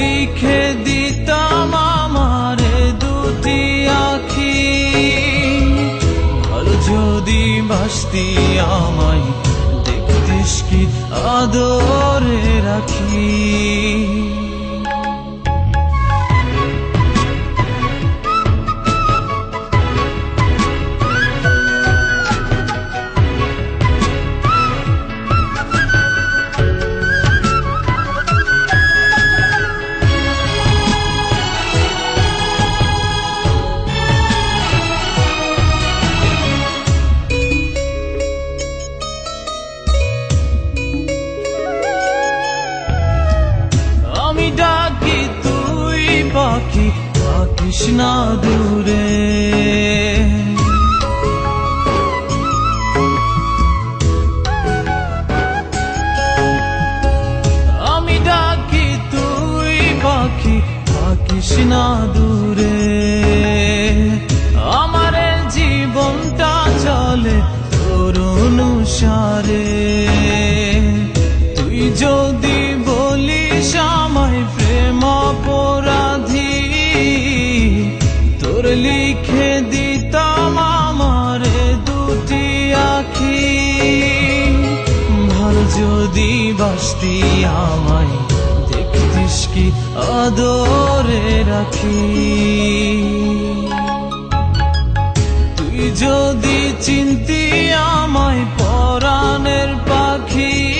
লিখে দিতাম আমার দুটি আখি। ভালো যদি বাসতি আমায় থাকিস না দূরে। আমি ডাকি তুই পাখি থাকিস না দূরে। যদি বাসতি আমায় দেখতিস কি আদরে রাখি? তুই যদি চিন্তি আমায় পরাণের পাখি